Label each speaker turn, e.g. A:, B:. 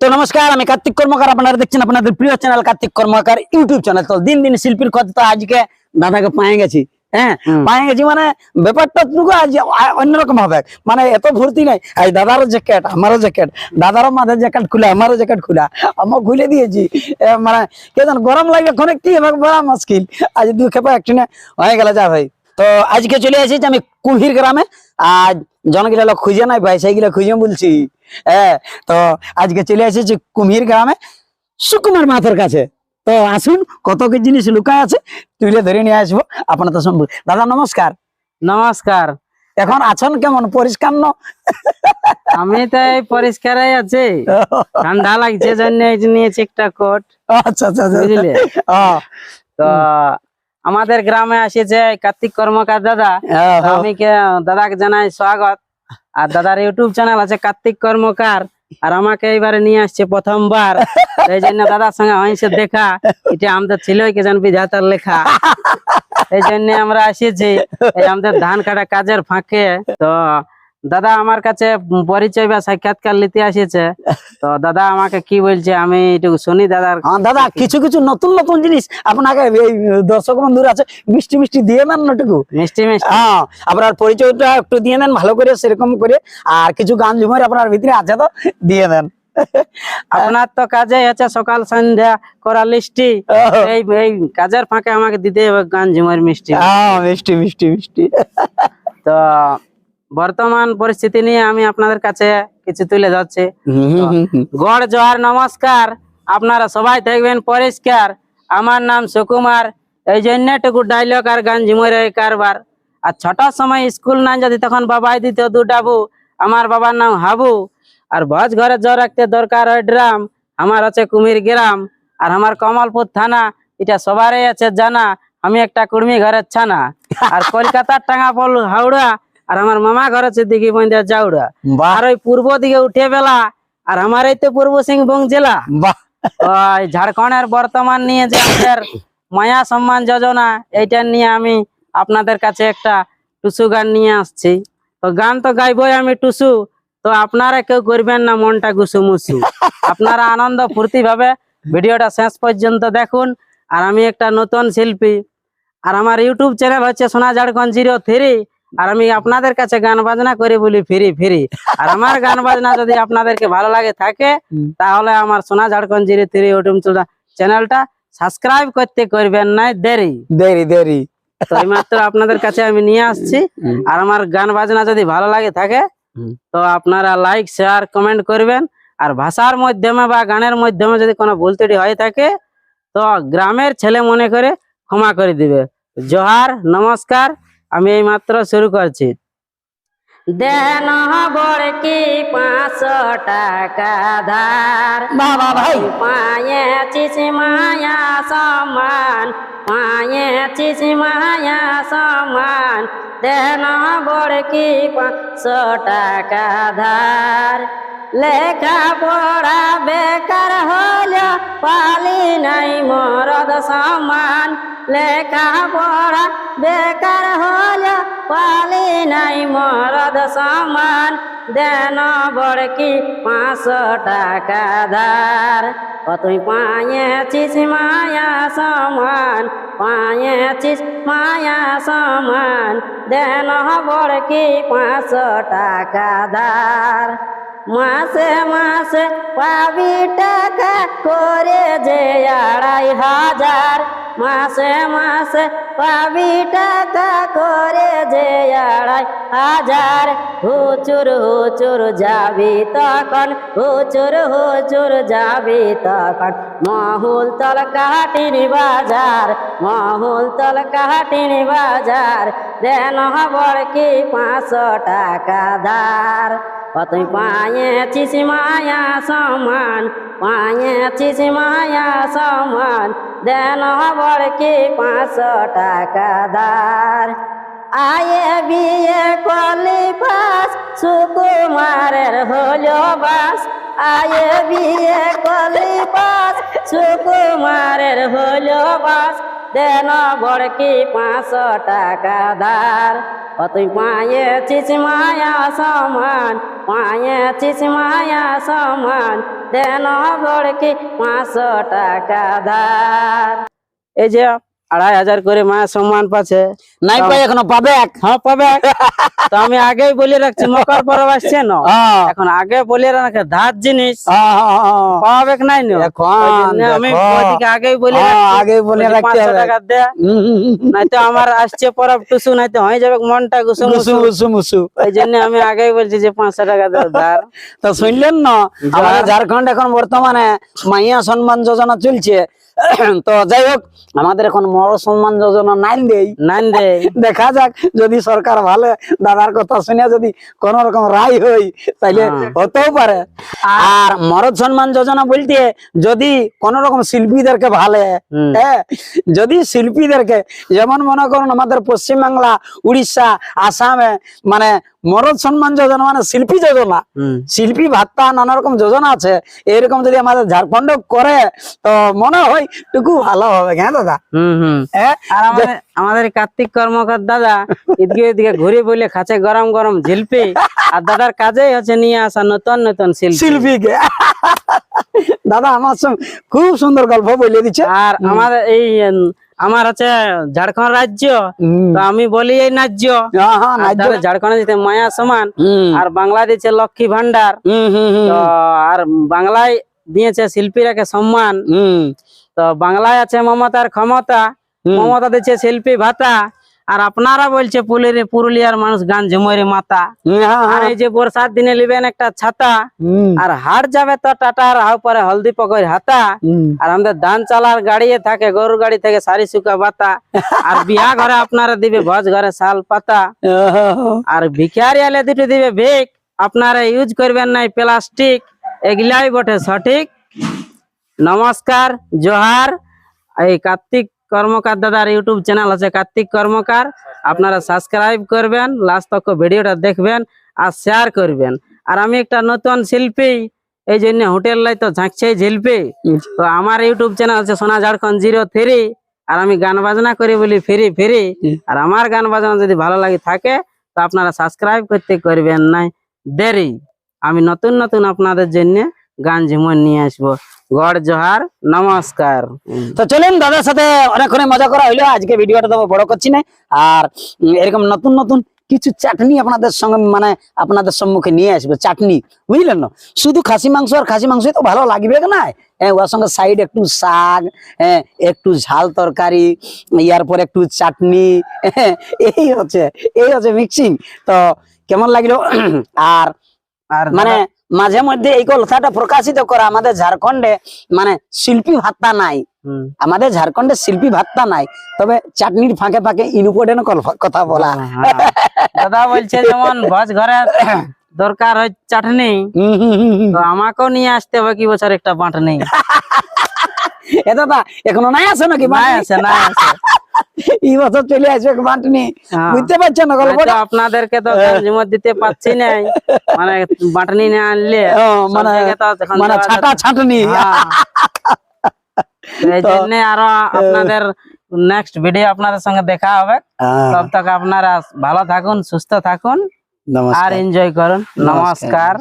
A: তো নমস্কার আমি কার্তিক কর্মকার। আপনারা দেখছেন আপনাদের প্রিয় channel Kartik Karmakar YouTube channel. তো দিন দিন শিল্পীর কথা তো আজকে দাদাকে পায়ে গেছি হ্যাঁ? পায়ে গেছি মানে ব্যাপারটা টুকু আজ আ- অন্যরকম হবে। মানে এত ভর্তি নাই। আজ দাদারও জ্যাকেট আমারও জ্যাকেট দাদারও মাথার জ্যাকেট খুলে আমারও জ্যাকেট খুলা। আমার খুলে দিয়েছি। মানে কে জান গরম কি হবে বড় মুশকিল। আজ দু খেপা একটুনে হয়ে গেল যা ভাই। তো আজকে চলে আমি কুহির গ্রামে। আজ জনগুলা খুঁজে নাই ভাই সেইগুলো খুঁজে বলছি। হ্যাঁ তো আজকে চলে এসেছি কুমির গ্রামে সুকুমার মাথার কাছে। তো আসুন কত কি জিনিস লুকায় আছে তুলে ধরে নিয়ে আসব সম্ভব দাদা নমস্কার।
B: নমস্কার।
A: এখন আছেন কেমন? পরিষ্কার ন?
B: আমি তো এই পরিষ্কারই আছি। ঠান্ডা লাগছে জন্য নিয়েছি একটা কোট।
A: আচ্ছা আচ্ছা আচ্ছা।
B: বুঝলে? তো আমাদের গ্রামে আসেছে কার্তিক কর্মকার দাদা। আমি কে দাদাকে জানাই স্বাগত। আর দাদার ইউটিউব চ্যানেল আছে কার্তিক কর্মকার আর আমাকে এইবারে নিয়ে আসছে প্রথমবার। এই জন্য দাদার সঙ্গে হয়েছে দেখা। এটা আমাদের ছিল কে জান বিধাতার লেখা। এই জন্য আমরা এসেছি। এই আমাদের ধান কাটা কাজের ফাঁকে। তো দাদা আমার কাছে পরিচয় বা সাক্ষাৎকার নিতে আসেছে তো দাদা আমাকে কি বলছে আমি একটু শুনি দাদার।
A: হ্যাঁ দাদা কিছু কিছু নতুন নতুন জিনিস আপনাকে এই দর্শক বন্ধুরা আছে মিষ্টি মিষ্টি দিয়ে দেন নাটুকু
B: মিষ্টি মিষ্টি।
A: হ্যাঁ আপনার পরিচয়টা একটু দিয়ে দেন ভালো করে সেরকম করে আর কিছু গান ঝুমার আপনার ভিতরে আছে তো দিয়ে দেন।
B: আপনার তো কাজে আছে সকাল সন্ধ্যা করা লিস্টি এই এই কাজের ফাঁকে আমাকে দিতে হবে গান ঝুমার মিষ্টি।
A: হ্যাঁ মিষ্টি মিষ্টি মিষ্টি।
B: তো বর্তমান পরিস্থিতি নিয়ে আমি আপনাদের কাছে কিছু তুলে যাচ্ছি গড় জোহার নমস্কার। আপনারা সবাই থাকবেন পরিষ্কার। আমার নাম সুকুমার। এই জন্য টুকু ডাইলগ আর গান ঝুমরে কারবার। আর ছটার সময় স্কুল না যদি তখন বাবাই দিত দু ডাবু আমার বাবার নাম হাবু। আর ভজ ঘরে জ্বর রাখতে দরকার হয় ড্রাম। আমার আছে কুমির গ্রাম। আর আমার কমলপুর থানা এটা সবারই আছে জানা। আমি একটা কুর্মি ঘরের ছানা। আর কলকাতার টাঙ্গাপল হাওড়া আর আমার মামা ঘর আছে দিঘি বন্ধা জাউড়া। আর ওই পূর্ব দিকে উঠে বেলা আর আমার এই তো পূর্ব সিংভূম জেলা। ঝাড়খণ্ডের বর্তমান নিয়ে যে আমাদের মায়া সম্মান যোজনা এইটা নিয়ে আমি আপনাদের কাছে একটা টুসু গান নিয়ে আসছি। তো গান তো গাইবই আমি টুসু তো আপনারা কেউ করবেন না মনটা গুসু মুসু আপনারা আনন্দ ফুর্তি ভাবে ভিডিওটা শেষ পর্যন্ত দেখুন। আর আমি একটা নতুন শিল্পী। আর আমার ইউটিউব চ্যানেল হচ্ছে সোনা ঝাড়খণ্ড জিরো থ্রি। আর আমি আপনাদের কাছে গান বাজনা করে বলি ফিরি ফ্রি। আর আমার গান বাজনা যদি আপনাদেরকে ভালো লাগে থাকে তাহলে আমার সোনা ঝাড়খণ্ড জিরো থ্রি ইউটিউব চ্যানেলটা সাবস্ক্রাইব করতে করবেন না দেরি।
A: দেরি দেরি।
B: তো এইমাত্র আপনাদের কাছে আমি নিয়ে আসছি। আর আমার গান বাজনা যদি ভালো লাগে থাকে তো আপনারা লাইক শেয়ার কমেন্ট করবেন। আর ভাষার মাধ্যমে বা গানের মাধ্যমে যদি কোনো ভুল ত্রুটি হয়ে থাকে তো গ্রামের ছেলে মনে করে ক্ষমা করে দিবে। জোহার নমস্কার। আমি এই মাত্র শুরু করছি। দেন বড় কি পাঁচশো টাকা ধার?
A: বাবা ভাই।
B: পায়ে চিসি মায়া সমান পায়ে চিসি মায়া সমান। দেন বড় কি পাঁচশো টাকা ধার? লেখা পড়া বেকার হল পালি নাই মরদ সমান। লেখা পড়া বেকার হল, পালি নাই মরদ সমান। দেন বড়কি পাঁচশো টাকা ধার। ও তুই পায়েছিস মায়া সমান পায়েছিস মায়া সমান। দেন বড়কি পাঁচশো টাকা ধার। মাসে মাসে পাবি টাকা করে যে আড়াই হাজার। মাসে মাসে পাবি টাকা করে যে আড়াই হাজার। হুচুর হুচুর যাবি তখন, হুচুর হুচুর যাবি তখন। মহুল তল কাটিনি বাজার, মহুল তল কাটিনি বাজার। দেন হবর কি পাঁচশো টাকা ধার। তুই পায়েছিস মায়া সমান পায়েছিস মায়া সমান, দেন হবর কি পাঁচশো টাকা ধার। আয়ে বিয়ে কলি পাস সুকুমারের হলো বাস। আয়ে বিয়ে কলি পাস সুকুমারের হলো বাস। দেন বড়কি পাঁচশো টাকা ধার। ও তুই পায়েছিস মায়া সমান পায়েছিস মায়া সমান, দেন বড়কি পাঁচশো টাকা ধার। এই যে আড়াই হাজার করে মায়া সম্মান পাচ্ছে।
A: নাই পাই এখনও পাবে এক।
B: হ্যাঁ পাবে তো আমি আগেই বলে রাখছি মকর পরব আসছে না।
A: হ্যাঁ।
B: এখন আগে বলে রাখে ধার জিনিস।
A: হ্যাঁ, হ্যাঁ।
B: পাবে নাই না।
A: এখন
B: আমি আগেই বলে রাখছি
A: আগেই বলে
B: 500 টাকা দে। নাই তো আমার আসছে পরব টুসু নাই তো হয়ে যাবে মনটা গুসু
A: মুসু।
B: মুসু
A: মুসু
B: ওই জন্য আমি আগেই বলছি যে পাঁচশো টাকা দাও ধার।
A: তো শুনলেন না আমাদের ঝাড়খণ্ড এখন বর্তমানে মাইয়া সম্মান যোজনা চলছে। তো যাই হোক আমাদের এখন মর সম্মান যোজনা নাইন দেই।
B: নান দে
A: দেখা যাক যদি সরকার ভালো দাদার কথা শুনে যদি কোন রকম রায় হই তাইলে
B: হ্যাঁ।
A: হতেও পারে। আর মরদ সম্মান যোজনা বলতে যদি কোন রকম শিল্পীদেরকে ভালো হ্যাঁ যদি শিল্পীদেরকে যেমন মনে করুন আমাদের পশ্চিমবাংলা উড়িষ্যা আসামে মানে মরদ সম্মান যোজনা মানে শিল্পী যোজনা। শিল্পী ভাত্তা নানা রকম যোজনা আছে। এরকম যদি আমাদের ঝাড়খণ্ড করে তো মনে হয় টুকু ভালো হবে হ্যাঁ দাদা?
B: হুম হুম।
A: হ্যাঁ?
B: আর আমাদের কার্তিক কর্মকার দাদা এদিকে এদিকে ঘুরে বলে খাচ্ছে গরম গরম ঝিলপি আর দাদার কাজেই হচ্ছে নিয়ে আসা নতুন নতুন শিল্পী।
A: শিল্পীকে। দাদা আমার সঙ্গে খুব সুন্দর গল্প বলে দিচ্ছে।
B: আর আমাদের এই আমার আছে ঝাড়খন্ড রাজ্য তো আমি বলি এই ন্যায্য।
A: ঝাড়খন্ড হ্যাঁ,
B: ঝাড়খণ্ডে যেতে মায়া সমান
A: আর
B: আর দিচ্ছে লক্ষ্মী ভান্ডার তো আর বাংলায় দিয়েছে শিল্পীরাকে সম্মান।
A: হুম,
B: তো বাংলায় আছে মমতার ক্ষমতা মমতা দিচ্ছে শিল্পী ভাতা। আর আপনারা বলছে পুলির পুরুলিয়ার মানুষ গান ঝুমরে মাতা।
A: হ্যাঁ,
B: আর এই যে বর্ষার দিনে নিবেন একটা ছাতা আর হাট যাবে তো টাটার হাউ পরে হলদি পকর হাতা। আর আমাদের ধান চালার গাড়িয়ে থাকে গরুর গাড়ি থেকে সারি শুকা বাতা। আর বিয়া ঘরে আপনারা দিবে ভোজ ঘরে শাল পাতা। আর ভিখারি আলে দুটো দিবে ভিক আপনারা ইউজ করবেন নাই প্লাস্টিক এগুলাই বটে সঠিক। নমস্কার জোহার এই কার্তিক কর্মকার দাদার ইউটিউব চ্যানেল আছে কার্তিক কর্মকার। আপনারা সাবস্ক্রাইব করবেন লাস্ট তক ভিডিওটা দেখবেন আর শেয়ার করবেন। আর আমি একটা নতুন শিল্পী, এই জন্য হোটেল লাই তো ঝাঁকছে ঝিলপি তো আমার ইউটিউব চ্যানেল আছে সোনা ঝাড়খন্ড জিরো থ্রি। আর আমি গান বাজনা করি বলি ফ্রি ফ্রি। আর আমার গান বাজনা যদি ভালো লাগে থাকে, তো আপনারা সাবস্ক্রাইব করতে করবেন নাই। দেরি। আমি নতুন নতুন আপনাদের জন্য গান ঝুমন নিয়ে আসব। গড় জোহার নমস্কার।
A: তো চলেন দাদার সাথে অনেকক্ষণ মজা করা হইল আজকে ভিডিওটা তো বড় করছি না। আর এরকম নতুন নতুন কিছু চাটনি আপনাদের সঙ্গে মানে আপনাদের সম্মুখে নিয়ে আসবে। চাটনি বুঝলেন না? শুধু খাসি মাংস আর খাসি মাংসই তো ভালো লাগবে না। হ্যাঁ ওর সঙ্গে সাইড একটু শাক হ্যাঁ একটু ঝাল তরকারি ইয়ার পর একটু চাটনি হ্যাঁ, এই হচ্ছে এই হচ্ছে মিক্সিং তো কেমন লাগল? আর
B: আর
A: মানে মাঝে মধ্যে এই কথাটা প্রকাশিত করা আমাদের ঝাড়খণ্ডে মানে শিল্পী ভাত্তা নাই আমাদের ঝাড়খণ্ডে শিল্পী ভাত্তা নাই তবে চাটনির ফাঁকে ফাঁকে ইম্পর্টেন্ট কথা বলা
B: হ্যাঁ। দাদা বলছে যেমন ভোজ ঘরে দরকার হয় চাটনি। তো আমাকেও নিয়ে আসতে হবে কি বছর একটা বাঁটনি
A: এ দাদা এখনও নাই আছে নাকি
B: নাই? আছে নাই আছে
A: এই বছর চলে আসবে বাঁটনি
B: হ্যাঁ।
A: বুঝতে পারছেন না গল্পটা?
B: আপনাদেরকে তো কনজিউমার দিতে পাচ্ছি নাই। মানে বাটনি না আনলে
A: মানে মানে ছাটা ছাটনি।
B: হ্যাঁ। এই জন্য আরও আপনাদের নেক্সট ভিডিও আপনাদের সঙ্গে দেখা হবে।
A: হ্যাঁ,
B: তব তক আপনারা ভালো থাকুন সুস্থ থাকুন। আর এনজয় করুন। নমস্কার।